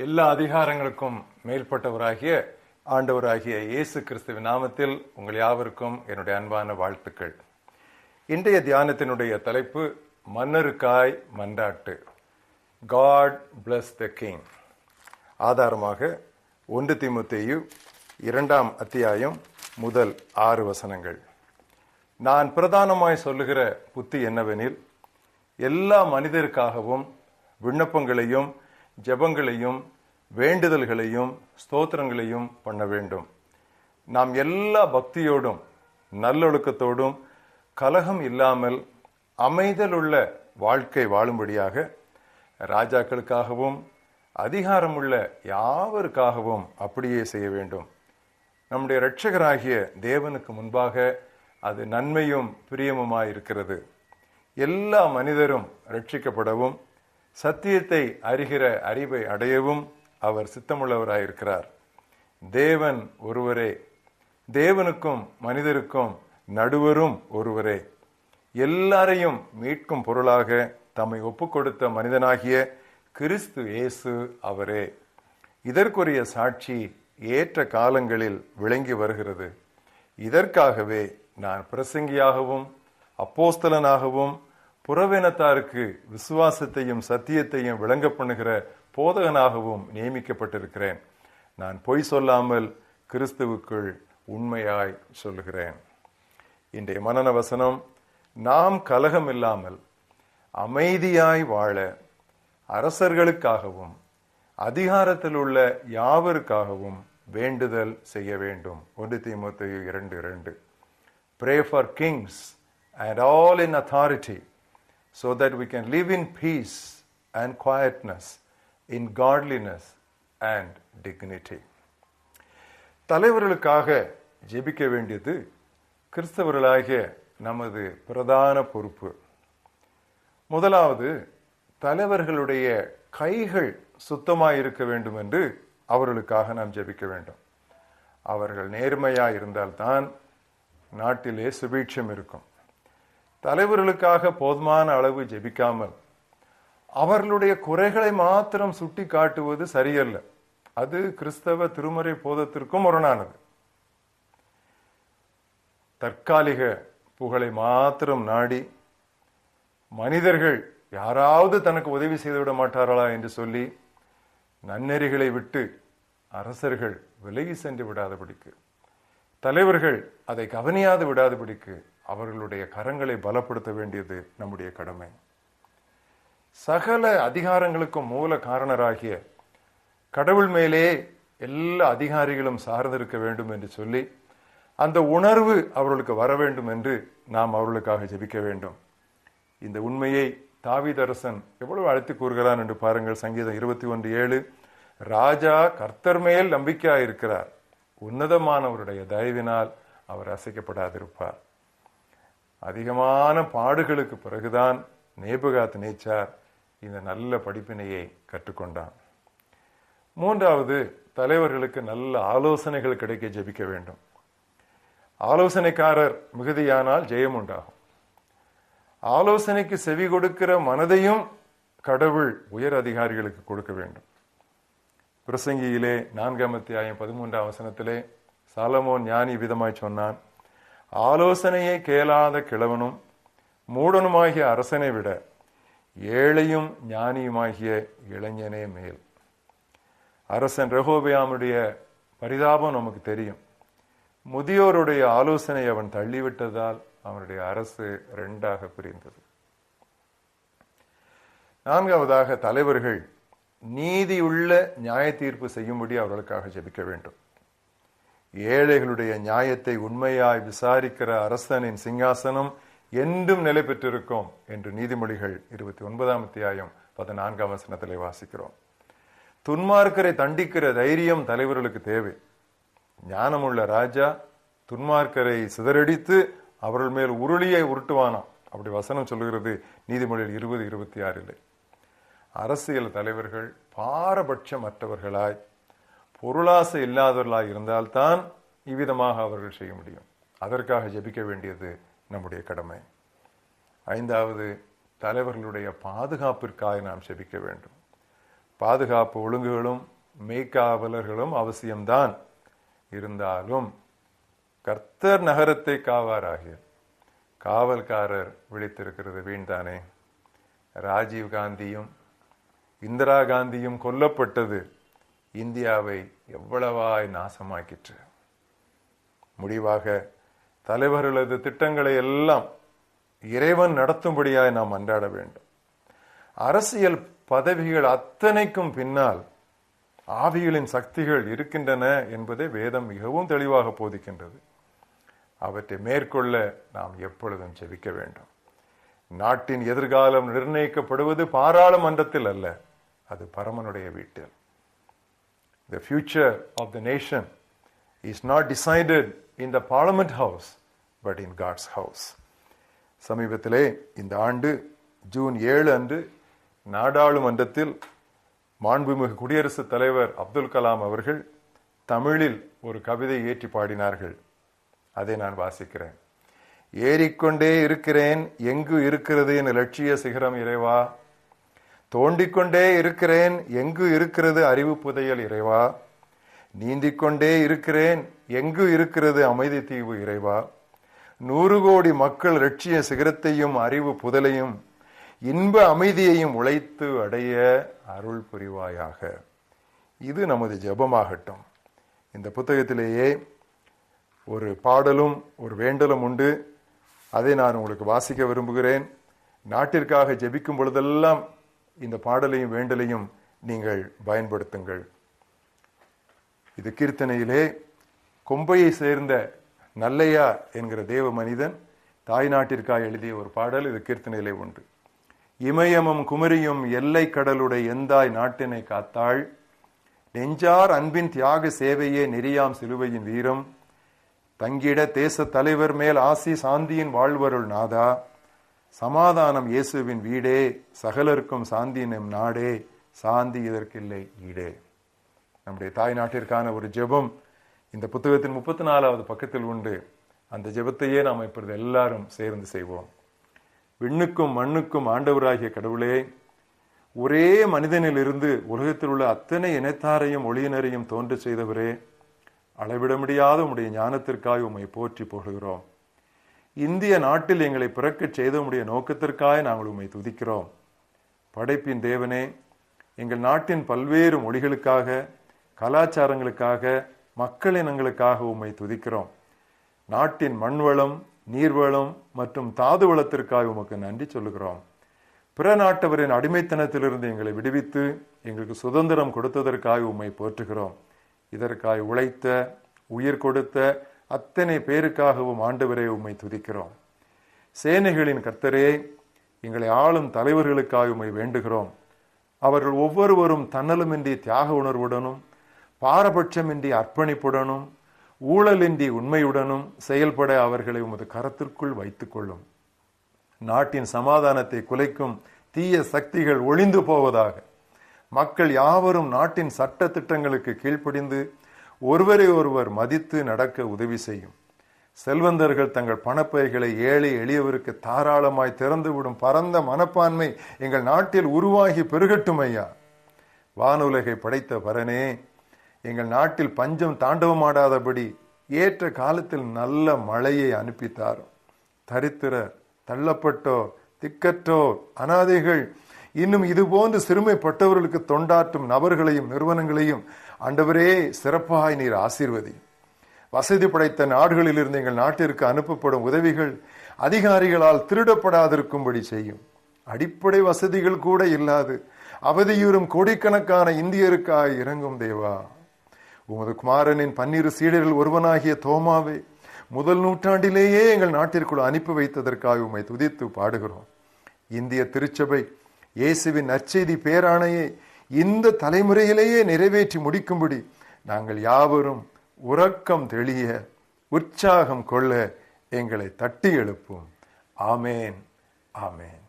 எல்லா அதிகாரங்களுக்கும் மேற்பட்டவராகிய ஆண்டவராகிய இயேசு கிறிஸ்துவின் நாமத்தில் உங்கள் யாவருக்கும் என்னுடைய அன்பான வாழ்த்துக்கள். இன்றைய தியானத்தினுடைய தலைப்பு மன்னருக்காய் மன்றாட்டு. காட் bless த கிங் ஆதாரமாக ஒன்று திமுத்தேயு இரண்டாம் அத்தியாயம் முதல் ஆறு வசனங்கள். நான் பிரதானமாய் சொல்லுகிற புத்தி என்னவெனில் எல்லா மனிதருக்காகவும் விண்ணப்பங்களையும் ஜெபங்களையும் வேண்டுதல்களையும் ஸ்தோத்திரங்களையும் பண்ண வேண்டும். நாம் எல்லா பக்தியோடும் நல்லொழுக்கத்தோடும் கலகம் இல்லாமல் அமைதலுள்ள வாழ்க்கை வாழும்படியாக ராஜாக்களுக்காகவும் அதிகாரமுள்ள யாவருக்காகவும் அப்படியே செய்ய வேண்டும். நம்முடைய இரட்சகராகிய தேவனுக்கு முன்பாக அது நன்மையும் பிரியமுமாயிருக்கிறது. எல்லா மனிதரும் ரட்சிக்கப்படவும் சத்தியத்தை அறிகிற அறிவை அடையவும் அவர் சித்தமுள்ளவராயிருக்கிறார். தேவன் ஒருவரே. தேவனுக்கும் மனிதருக்கும் நடுவரும் ஒருவரே. எல்லாரையும் மீட்கும் பொருளாக தம்மை ஒப்புக்கொடுத்த மனிதனாகிய கிறிஸ்து இயேசு அவரே. இதற்குரிய சாட்சி ஏற்ற காலங்களில் விளங்கி வருகிறது. இதற்காகவே நான் பிரசங்கியாகவும் அப்போஸ்தலனாகவும் புறவினத்தாருக்கு விசுவாசத்தையும் சத்தியத்தையும் விளங்க பண்ணுகிற போதகனாகவும் நியமிக்கப்பட்டிருக்கிறேன். நான் பொய் சொல்லாமல் கிறிஸ்துவுக்குள் உண்மையாய் சொல்லுகிறேன். இன்றைய மனன வசனம் நாம் கலகம் இல்லாமல் அமைதியாய் வாழ அரசர்களுக்காகவும் அதிகாரத்தில் உள்ள யாவருக்காகவும் வேண்டுதல் செய்ய வேண்டும். ஒன்று தீமோத்தேயு இரண்டு இரண்டு. Pray for kings and all in authority so that we can live in peace and quietness, in godliness and dignity. தலைவர்களுக்காக ஜெபிக்க வேண்டியது கிறிஸ்தவர்களாகிய நமது பிரதான பொறுப்பு. முதலாவது தலைவர்களுடைய கைகள் சுத்தமாக இருக்க வேண்டும் என்று அவர்களுக்காக நாம் ஜெபிக்க வேண்டும். அவர்கள் நேர்மையாக இருந்தால்தான் நாட்டிலே சுபீட்சம் இருக்கும். தலைவர்களுக்காக போதுமான அளவு ஜெபிக்காமல் அவர்களுடைய குறைகளை மாத்திரம் சுட்டி காட்டுவது சரியல்ல. அது கிறிஸ்தவ திருமறை போதத்திற்கும் முரணானது. தற்காலிக புகழை மாத்திரம் நாடி மனிதர்கள் யாராவது தனக்கு உதவி செய்துவிட மாட்டார்களா என்று சொல்லி நன்னெறிகளை விட்டு அரசர்கள் விலகி சென்று விடாதபடிக்கு. தலைவர்கள் அதை கவனியாது விடாதபடிக்கு அவர்களுடைய கரங்களை பலப்படுத்த வேண்டியது நம்முடைய கடமை. சகல அதிகாரங்களுக்கும் மூல காரணராகிய கடவுள் மேலே எல்லா அதிகாரிகளும் சார்ந்திருக்க வேண்டும் என்று சொல்லி அந்த உணர்வு அவர்களுக்கு வர வேண்டும் என்று நாம் அவர்களுக்காக ஜெபிக்க வேண்டும். இந்த உண்மையை தாவிதரசன் எவ்வளவு அழைத்து கூறுகிறான் என்று பாருங்கள். சங்கீதம் இருபத்தி ஒன்று ஏழு. ராஜா கர்த்தர் மேல் நம்பிக்கையாக இருக்கிறார் உன்னதமானவருடைய தயவினால் அவர் அசைக்கப்படாதிருப்பார். அதிகமான பாடுகளுக்கு பிறகுதான் நேபுகாத் நேச்சார் இந்த நல்ல படிப்பினையை கற்றுக்கொண்டான் மூன்றாவது தலைவர்களுக்கு நல்ல ஆலோசனைகள் கிடைக்க ஜெபிக்க வேண்டும். ஆலோசனைக்காரர் மிகுதியானால் ஜெயம் உண்டாகும். ஆலோசனைக்கு செவி கொடுக்கிற மனதையும் கடவுள் உயர் அதிகாரிகளுக்கு கொடுக்க வேண்டும். பிரசங்கியிலே நான்காம் அத்தியாயம் பதிமூன்றாம் வசனத்திலே சாலமோன் ஞானி விதமாய் சொன்னான் ஆலோசனையை கேளாத கிழவனும் மூடனுமாகிய அரசனை விட ஏழையும் ஞானியுமாகிய இளைஞனே மேல். அரசன் ரெகோபியாமுடைய பரிதாபம் நமக்கு தெரியும். முதியோருடைய ஆலோசனை அவன் தள்ளிவிட்டதால் அவனுடைய அரசு ரெண்டாக பிரிந்தது. நான்காவதாக தலைவர்கள் நீதியுள்ள நியாய தீர்ப்பு செய்யும்படி அவர்களுக்காக ஜெபிக்க வேண்டும். ஏழைகளுடைய நியாயத்தை உண்மையாய் விசாரிக்கிற அரசனின் சிங்காசனம் என்றும் நிலை பெற்றிருக்கும் என்று நீதிமொழிகள் இருபத்தி ஒன்பதாம் அத்தியாயம் பதினான்காம் வசனத்திலே வாசிக்கிறோம். துன்மார்க்கரை தண்டிக்கிற தைரியம் தலைவர்களுக்கு தேவை. ஞானமுள்ள ராஜா துன்மார்க்கரை சிதறடித்து அவர்கள் மேல் உருளியை உருட்டுவானாம். அப்படி வசனம் சொல்லுகிறது நீதிமொழியில் இருபது இருபத்தி ஆறில். அரசியல் தலைவர்கள் பாரபட்சமற்றவர்களாய் பொருளாசை இல்லாதவர்களாய் இருந்தால்தான் இவ்விதமாக அவர்கள் செய்ய முடியும். அதற்காக ஜபிக்க வேண்டியது நம்முடைய கடமை. ஐந்தாவது தலைவர்களுடைய பாதுகாப்பிற்காக நாம் செபிக்க வேண்டும். பாதுகாப்பு ஒழுங்குகளும் மெய்க்காவலர்களும் அவசியம்தான். இருந்தாலும் கர்த்தர் நகரத்தை காவாராகிய காவல்காரர் விழித்திருக்கிறது வீண்தானே. ராஜீவ் காந்தியும் இந்திரா காந்தியும் கொல்லப்பட்டது இந்தியாவை எவ்வளவாய் நாசமாக்கிற்று. முடிவாக தலைவர்களது திட்டங்களை எல்லாம் இறைவன் நடத்தும்படியாய் நாம் அன்றாட வேண்டும். அரசியல் பதவிகள் அத்தனைக்கும் பின்னால் ஆவிகளின் சக்திகள் இருக்கின்றன என்பதை வேதம் மிகவும் தெளிவாக போதிக்கின்றது. அவற்றை மேற்கொள்ள நாம் எப்பொழுதும் செவிக்க வேண்டும். நாட்டின் எதிர்காலம் நிர்ணயிக்கப்படுவது பாராளுமன்றத்தில் அல்ல அது பரமனுடைய வீட்டில் the future of the nation is not decided in the parliament house but in God's house சமீபத்திலே இந்த ஆண்டு ஜூன் ஏழு அன்று நாடாளுமன்றத்தில் மாண்புமிகு குடியரசுத் தலைவர் அப்துல் கலாம் அவர்கள் தமிழில் ஒரு கவிதை ஏற்றி பாடினார்கள். அதை நான் வாசிக்கிறேன். ஏறிக்கொண்டே இருக்கிறேன் எங்கு இருக்கிறது என் லட்சிய சிகரம் இறைவா தோண்டிக்கொண்டே இருக்கிறேன் எங்கு இருக்கிறது அறிவு புதையல் இறைவா? நீந்திக்கொண்டே இருக்கிறேன் எங்கு இருக்கிறது அமைதி தீவு இறைவா? நூறு கோடி மக்கள் லட்சிய சிகரத்தையும் அறிவு புதலையும் இன்ப அமைதியையும் உழைத்து அடைய அருள் புரிவாயாக. இது நமது ஜெபமாகட்டும். இந்த புத்தகத்திலேயே ஒரு பாடலும் ஒரு வேண்டலும் உண்டு. அதை நான் உங்களுக்கு வாசிக்க விரும்புகிறேன். நாட்டிற்காக ஜெபிக்கும் பொழுதெல்லாம் இந்த பாடலையும் வேண்டலையும் நீங்கள் பயன்படுத்துங்கள். இது கீர்த்தனையிலே கொம்பையை சேர்ந்த நல்லையா என்கிற தேவ மனிதன் தாய் நாட்டிற்காக எழுதிய ஒரு பாடல் இது கீர்த்தனையிலே உண்டு இமயமும் குமரியும் எல்லை கடலுடைய எந்தாய் நாட்டினை காத்தாள்? நெஞ்சார் அன்பின் தியாக சேவையே நெறியாம் சிலுவையின் வீரம். தங்கிட தேச தலைவர் மேல் ஆசி சாந்தியின் வாழ்வருள் நாதா? சமாதானம் இயேசுவின் வீடே சகலருக்கும் சாந்தி நம் நாடே சாந்தி இதற்கில்லை ஈடே. நம்முடைய தாய் நாட்டிற்கான ஒரு ஜெபம் இந்த புத்தகத்தின் முப்பத்தி நாலாவது பக்கத்தில் உண்டு. அந்த ஜெபத்தையே நாம் இப்பொழுது எல்லாரும் சேர்ந்து செய்வோம். விண்ணுக்கும் மண்ணுக்கும் ஆண்டவராகிய கடவுளே ஒரே மனிதனிலிருந்து உலகத்தில் உள்ள அத்தனை இனத்தாரையும் ஒளியினரையும் தோன்று செய்தவரே அளவிட முடியாத உம்முடைய ஞானத்திற்காக உம்மை போற்றி போடுகிறோம் இந்திய நாட்டில் எங்களை பிறக்கச் செய்தமுடைய நோக்கத்திற்காக நாங்கள் உம்மை துதிக்கிறோம். படைப்பின் தேவனே எங்கள் நாட்டின் பல்வேறு மொழிகளுக்காக கலாச்சாரங்களுக்காக மக்களினங்களுக்காக உம்மை துதிக்கிறோம். நாட்டின் மண்வளம் நீர்வளம் மற்றும் தாது வளத்திற்காக உமக்கு நன்றி சொல்லுகிறோம். பிற நாட்டவரின் அடிமைத்தனத்திலிருந்து எங்களை விடுவித்து எங்களுக்கு சுதந்திரம் கொடுத்ததற்காக உம்மை போற்றுகிறோம். இதற்காக உழைத்த உயிர் கொடுத்த அத்தனை பேருக்காகவும் ஆண்டவரே உம்மை துதிக்கிறோம். சேனைகளின் கர்த்தரே எங்களை ஆளும் தலைவர்களுக்காக உம்மை வேண்டுகிறோம். அவர்கள் ஒவ்வொருவரும் தன்னலுமின்றி தியாக உணர்வுடனும் பாரபட்சமின்றி அர்ப்பணிப்புடனும் ஊழலின்றி உண்மையுடனும் செயல்பட அவர்களை உமது கரத்திற்குள் வைத்துக் கொள்ளும். நாட்டின் சமாதானத்தை குலைக்கும் தீய சக்திகள் ஒளிந்து போவதாக மக்கள் யாவரும் நாட்டின் சட்ட திட்டங்களுக்கு கீழ்ப்படிந்து ஒருவரை ஒருவர் மதித்து நடக்க உதவி செய்யும். செல்வந்தர்கள் தங்கள் பணப்பைகளை ஏழை எளியவருக்கு தாராளமாய் திறந்துவிடும் பரந்த மனப்பான்மை எங்கள் நாட்டில் உருவாகி பெருகட்டும் ஐயா. வானுலகை படைத்த பரனே எங்கள் நாட்டில் பஞ்சம் தாண்டவமாடாதபடி ஏற்ற காலத்தில் நல்ல மழையை அனுப்பித்தாரும் தரித்திரர் தள்ளப்பட்டோர் திக்கற்றோர் அனாதைகள் இன்னும் இதுபோன்று சிறுமைப்பட்டவர்களுக்கு தொண்டாற்றும் நபர்களையும் நிறுவனங்களையும் ஆண்டவரே சிறப்பாய் நீர் ஆசீர்வதி. வசதி படைத்த நாடுகளில் இருந்து எங்கள் நாட்டிற்கு அனுப்பப்படும் உதவிகள் அதிகாரிகளால் திருடப்படாதிருக்கும்படி செய்யும். அடிப்படை வசதிகள் கூட இல்லாது அவதியூறும் கோடிக்கணக்கான இந்தியருக்காய் இறங்கும் தேவா. உமது குமாரனின் பன்னிரு சீடர்கள் ஒருவனாகிய தோமாவை முதல் நூற்றாண்டிலேயே எங்கள் நாட்டிற்குள் அனுப்பி வைத்ததற்காக உம்மை துதித்து பாடுகிறோம். இந்திய திருச்சபை இயேசுவின் நற்செய்தி பேராணையை இந்த தலைமுறையிலேயே நிறைவேற்றி முடிக்கும்படி நாங்கள் யாவரும் உறக்கம் தெளிய உற்சாகம் கொள்ள எங்களை தட்டி எழுப்பும். ஆமேன். ஆமேன்.